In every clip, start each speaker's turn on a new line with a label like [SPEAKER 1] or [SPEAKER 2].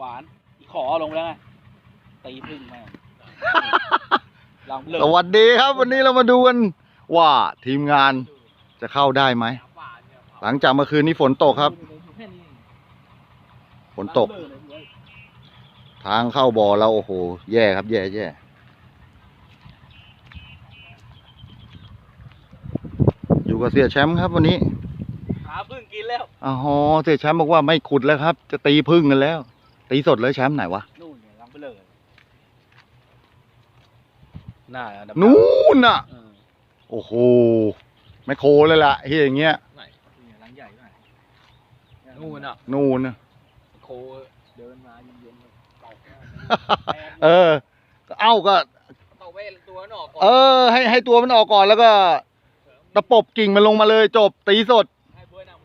[SPEAKER 1] หวานอีขอลงไปแล้วไงตีพึ่งแม่งลองเลิก
[SPEAKER 2] สวัสดีครับ วันนี้เรามาดูกันว่าทีมงานจะเข้าได้ไหม หลังจากเมื่อคืนนี้ฝนตกครับ ฝนตก ทางเข้าบ่อเราโอ้โห แย่ครับ แย่แย่อยู่กับเสียแชมป์ครับวันนี้
[SPEAKER 1] หาพึ่งกินแล้ว
[SPEAKER 2] อ๋อเสียแชมป์บอกว่าไม่ขุดแล้วครับ จะตีพึ่งกันแล้ว ตีสดเลยแชมป์ไหนวะ
[SPEAKER 1] นู่นเนี่ยลองไปเลยน่าดำ
[SPEAKER 2] นู่นน่ะ
[SPEAKER 1] เออ
[SPEAKER 2] โอ้โหแมคโครเลยล่ะเฮียอย่างเงี้ย
[SPEAKER 1] ไหนเนี่ยหลังใหญ่ไหนนู่นอะ
[SPEAKER 2] นู่นน่ะ
[SPEAKER 1] โคเดินมาเย็นๆตอกแก้ว
[SPEAKER 2] เออ เอ้าก็
[SPEAKER 1] ตอกเว้นตัวหนอกก่อน
[SPEAKER 2] เออให้ให้ตัวมันออกก่อนแล้วก็ตะปบกิ่งมันลงมาเลยจบตีสด
[SPEAKER 1] ให้เพื่อนเอา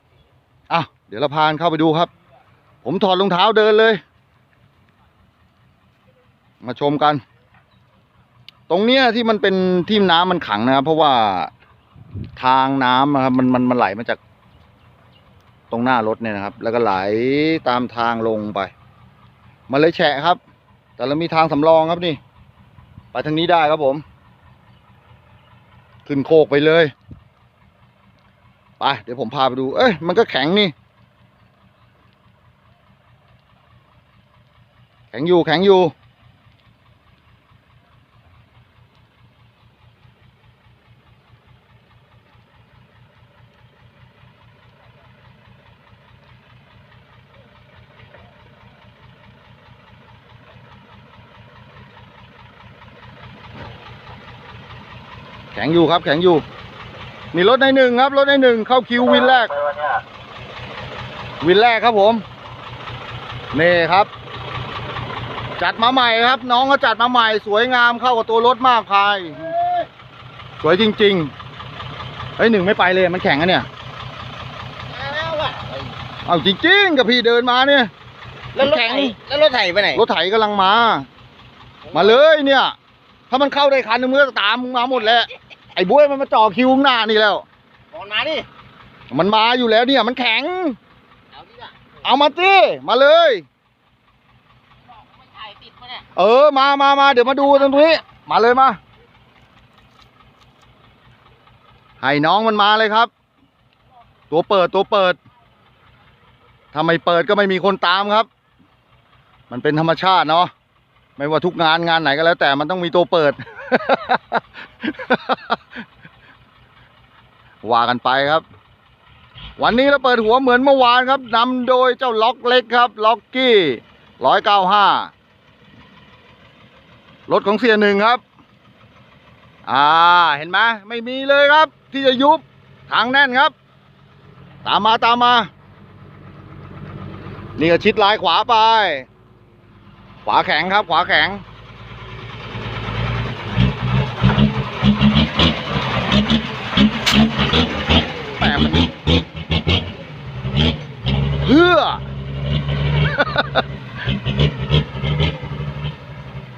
[SPEAKER 2] อะ เดี๋ยวเราพานเข้าไปดูครับ ผมถอดรองเท้าเดินเลย มาชมกัน ตรงเนี้ยที่มันเป็นที่น้ำมันขังนะครับเพราะว่าทางน้ำนะครับมันมันมันไหลมาจาก ตรงหน้ารถเนี่ยนะครับ แล้วก็ไหลตามทางลงไป มันเลยแฉะครับ แต่เรามีทางสำรองครับนี่ ไปทางนี้ได้ครับผม ขึ้นโคกไปเลยไปเดี๋ยวผมพาไปดู เอ้ยมันก็แข็งนี่ แข็งอยู่แข็งอยู่ แข็งอยู่ครับ แข็งอยู่นี่รถในหนึ่งครับ รถในหนึ่งเข้าคิววินแรก วินแรกครับผม นี่ครับ จัดมาใหม่ครับ น้องเขาจัดมาใหม่ สวยงามเข้ากับตัวรถมากพาย สวยจริงๆเฮ้ยหนึ่งไม่ไปเลยมันแข็งอะเนี่ย
[SPEAKER 1] แล้วอะ
[SPEAKER 2] เอาจริงๆกับพี่เดินมาเนี่ย
[SPEAKER 1] แล้วรถ
[SPEAKER 2] แข็ง
[SPEAKER 1] ไถแล้วรถไถไปไหน
[SPEAKER 2] รถไถกำลังมา มาเลยเนี่ย ถ้ามันเข้าได้คันหนึงมันก็ตามมึงมาหมดแหล้ว ไอ้บุ้ยมันมาจ่อคิวข้างหน้านี่แล้ว
[SPEAKER 1] ก่อนมาดิ
[SPEAKER 2] มันมาอยู่แล้วเนี่ย มันแข็ง
[SPEAKER 1] เอาดิอะ
[SPEAKER 2] เอามาสิมาเลย
[SPEAKER 1] ไม่ถ่ายติดมาเนี่ย
[SPEAKER 2] เออ มามามาเดี๋ยวมาดูตรงนี้ มาเลยมา ให้น้องมันมาเลยครับ ตัวเปิดตัวเปิด ถ้าไม่เปิดก็ไม่มีคนตามครับ มันเป็นธรรมชาติเนาะ ไม่ว่าทุกงานงานไหนก็แล้ว แต่มันต้องมีตัวเปิด ว่ากันไปครับ วันนี้เราเปิดหัวเหมือนเมื่อวานครับนำโดยเจ้าล็อกเล็กครับ ล็อกกี้ร้อยเก้าห้ารถของเสียหนึ่งครับ อ่าเห็นไหมไม่มีเลยครับ ที่จะยุบทางแน่นครับ ตามมาตามมา นี่ก็ชิดลายขวาไป ขวาแข็งครับ ขวาแข็งแหมมันเพื่อ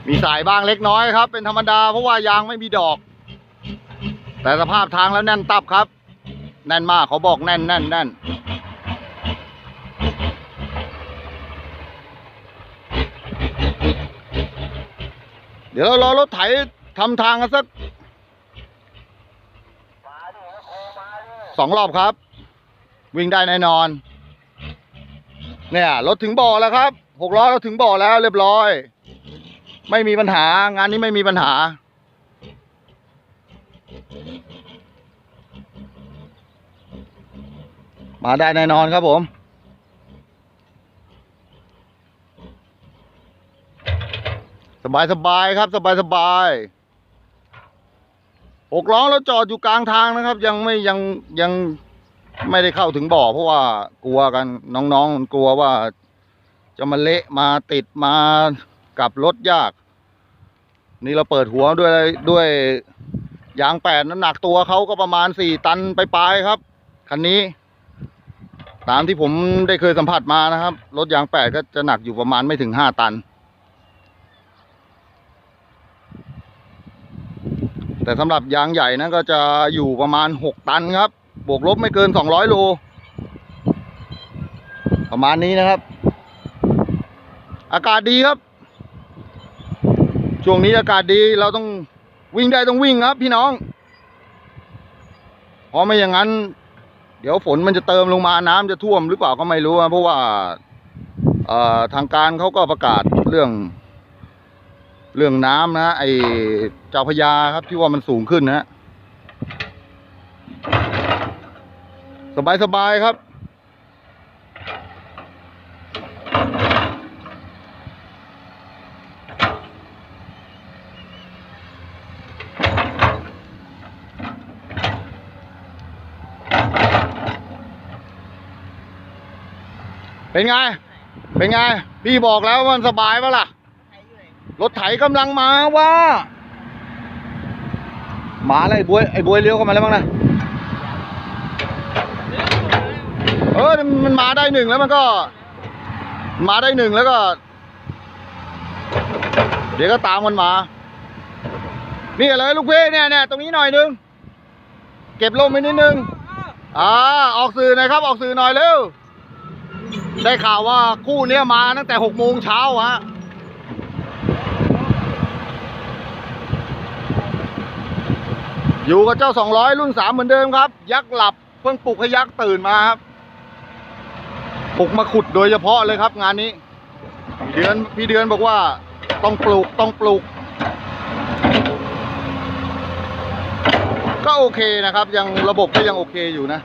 [SPEAKER 2] มีสายบ้างเล็กน้อยครับ เป็นธรรมดา เพราะว่ายางไม่มีดอก แต่สภาพทางแล้วแน่นตับครับ แน่นมากเขาบอกแน่นแน่นแน่น ดี๋ยวเรารอรถไถทำทางกันสักสองรอบครับ วิ่งได้แน่นอน เนี่ยรถถึงบ่อแล้วครับหกล้อเราถึงบ่อแล้วเรียบร้อย ไม่มีปัญหางานนี้ไม่มีปัญหา มาได้แน่นอนครับผม สบายสบายครับสบายสบายหกล้อเราจอดอยู่กลางทางนะครับ ยังไม่ยังยังไม่ได้เข้าถึงบ่อ เพราะว่ากลัวกันน้องๆกลัวว่า จะมาเละมาติดมากับรถยาก นี่เราเปิดหัวด้วยด้วยยางแปดน้ำหนักตัวเขาก็ประมาณสี่ตันไปปลายๆครับคันนี้ ตามที่ผมได้เคยสัมผัสมานะครับ รถยางแปดก็จะหนักอยู่ประมาณไม่ถึงห้าตัน แต่สำหรับยางใหญ่นั้นก็จะอยู่ประมาณหกตันครับ บวกลบไม่เกินสองร้อยโล ประมาณนี้นะครับ อากาศดีครับ ช่วงนี้อากาศดีเราต้องวิ่งได้ต้องวิ่งครับ พี่น้อง เพราะไม่อย่างนั้น เดี๋ยวฝนมันจะเติมลงมาน้ำจะท่วมหรือเปล่าก็ไม่รู้นะเพราะว่าทางการเขาก็ประกาศเรื่อง เรื่องน้ำนะไอเจ้าพระยาครับที่ว่ามันสูงขึ้นนะสบายสบายครับ เป็นไง เป็นไง พี่บอกแล้วว่ามันสบายปะล่ะ รถไถกำลังมาว่ามาอะไรไอ้บวยไอ้บวยเลี้ยวเข้ามาแล้วบ้งนะเออมันมาได้หนึ่งแล้วมันก็ มาได้หนึ่งแล้วก็ เดี๋ยวก็ตามมันมานี่เลยลูกพี่เนี่ยเนี่ยตรงนี้หน่อยนึง เก็บลมไปนิดนึงอ่าออกสื่อหน่อยครับ ออกสื่อหน่อยเร็วได้ข่าวว่าคู่เนี้ยมาตั้งแต่หกโมงเช้าฮะ อยู่กับเจ้าสองร้อยรุ่นสามเหมือนเดิมครับ ยักษ์หลับเพิ่งปลุกให้ยักษ์ตื่นมาครับปลุกมาขุดโดยเฉพาะเลยครับ งานนี้ เดือนพี่เดือนบอกว่าต้องปลูกต้องปลูก ก็โอเคนะครับ ยังระบบก็ยังโอเคอยู่นะ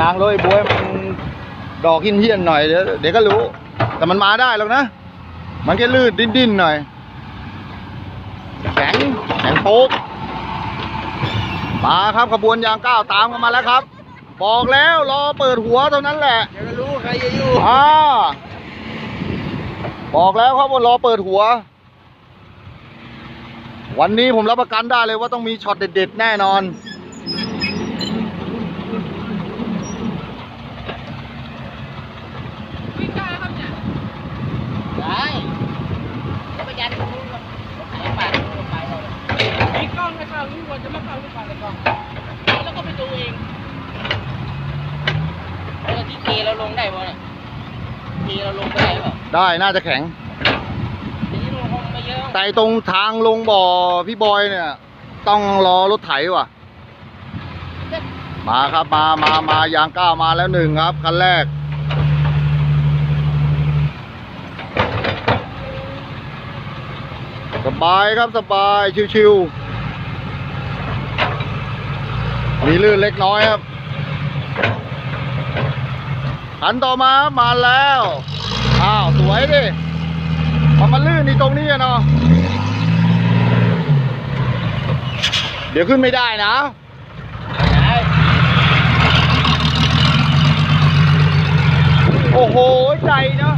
[SPEAKER 2] ยางเลยบวยมันดอกหินเฮียนๆหน่อยเดี๋ยวเดี๋ยวก็รู้ แต่มันมาได้หรอกนะ มันแค่ลื่นดิ้นๆหน่อย แข็งแข็งโป๊กมาครับขบวนยางก้าวตามกันมาแล้วครับ บอกแล้วรอเปิดหัวเท่านั้นแหละ
[SPEAKER 1] เดี๋ยวก็รู้ใครจะอยู่
[SPEAKER 2] อ่าบอกแล้วครับว่ารอเปิดหัว วันนี้ผมรับประกันได้เลยว่าต้องมีช็อตเด็ดๆแน่นอน
[SPEAKER 3] ได้จะไปยันตรงนู้นก็หายปากลงไปเลย
[SPEAKER 4] มี กล้องให้เข้ารู้ว่าจะมาเข้าหรือเปล่าในกล้อง
[SPEAKER 3] แล้วก็ไปดูเองแล้วที่เทเราลงได้ป่ะเนี่ยเทเราลงไปได้หรือเปล่า
[SPEAKER 2] ได้น่าจะแข็ง
[SPEAKER 3] ทีนี้ลงคงไม่เยอะ
[SPEAKER 2] แต่ตรงทางลงบ่อพี่บอยเนี่ย ต้องรอรถไถว่ะ มาครับมามามายางก้าวมาแล้วหนึ่งครับคันแรก สบายครับสบายชิวๆ มีลื่นเล็กน้อยครับขันต่อมามาแล้ว อ้าว สวยดิมันมาลื่นในตรงนี้อะเนาะเดี๋ยวขึ้นไม่ได้นะโอ้โห ใจเนาะ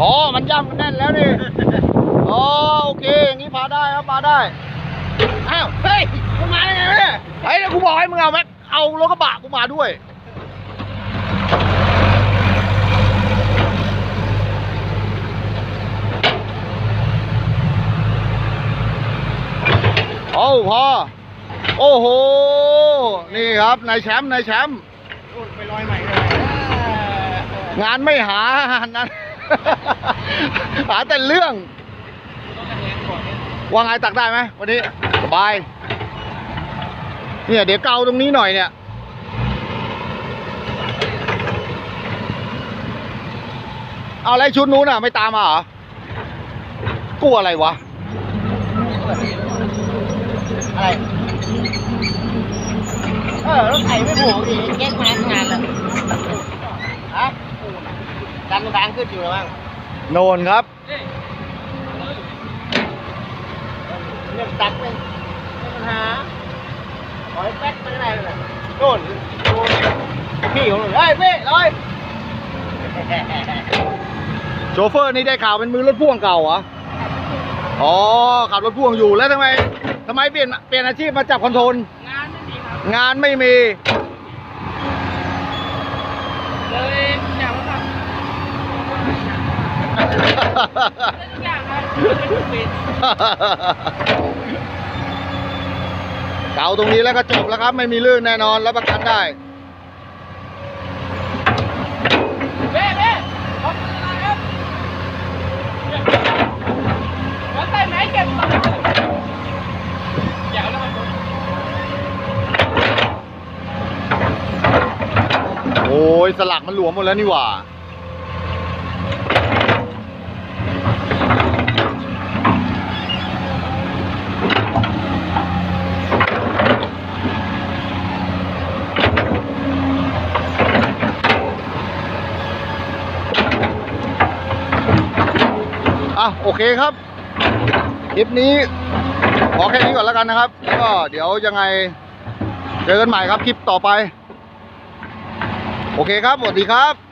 [SPEAKER 2] อ๋อ มันย่ำกันแน่นแล้วนี่ อ๋อ โอเค อย่างนี้พาได้ครับพาได้ อ้าวเฮ้ยมึงมาได้ไงวะเนี่ยไอ้เนี่ยกูบอกให้มึงเอาแม็กเอารถกระบะกูมาด้วยโอ้พอโอ้โห นี่ครับนายแชมป์นายแชมป์
[SPEAKER 1] ไปลอยใหม่เลย
[SPEAKER 2] งานไม่หานั้นหาแต่เรื่อง ว่าไงตักได้ไหมวันนี้สบาย เนี่ยเดี๋ยวเกาตรงนี้หน่อยเนี่ยเอาอะไรชุดนู้นอะ ไม่ตามมาเหรอกลัวอะไรวะ
[SPEAKER 3] อะไร เออรถไถไม่โผล่ดิแก๊สมาตั้งนานแล้วฮะดันทางขึ้นอยู่แล้วมั้ง
[SPEAKER 2] โนนครับ
[SPEAKER 3] เรื่องตักเลยไม่ปัญหาขอให้แป๊กไปได้เลยโดนโดนพี่ของหนูเฮ้ยพี่ลอย
[SPEAKER 2] โชเฟอร์นี่ได้ข่าวเป็นมือรถพ่วงเก่าเหรอ อ๋อ ขับรถพ่วงอยู่แล้วทำไมทำไมเปลี่ยนเปลี่ยนอาชีพมาจับคอนโทรล
[SPEAKER 4] งานไม่มีครับ
[SPEAKER 2] งานไม่มี
[SPEAKER 4] เลยอยากมาทำทุกอย่างครับ
[SPEAKER 2] เกาตรงนี้แล้วก็จบแล้วครับ ไม่มีลื่นแน่นอนรับประกันได้
[SPEAKER 4] เบ้เบ้ขอบคุณนะครับหัวใส่ไม้เก็บตา
[SPEAKER 2] โอ้ยสลักมันหลวมหมดแล้วนี่หว่าะโอเคครับ คลิปนี้ ขอแค่นี้ก่อนแล้วกันนะครับ ก็เดี๋ยวยังไง เจอกันใหม่ครับคลิปต่อไป โอเคครับ สวัสดีครับ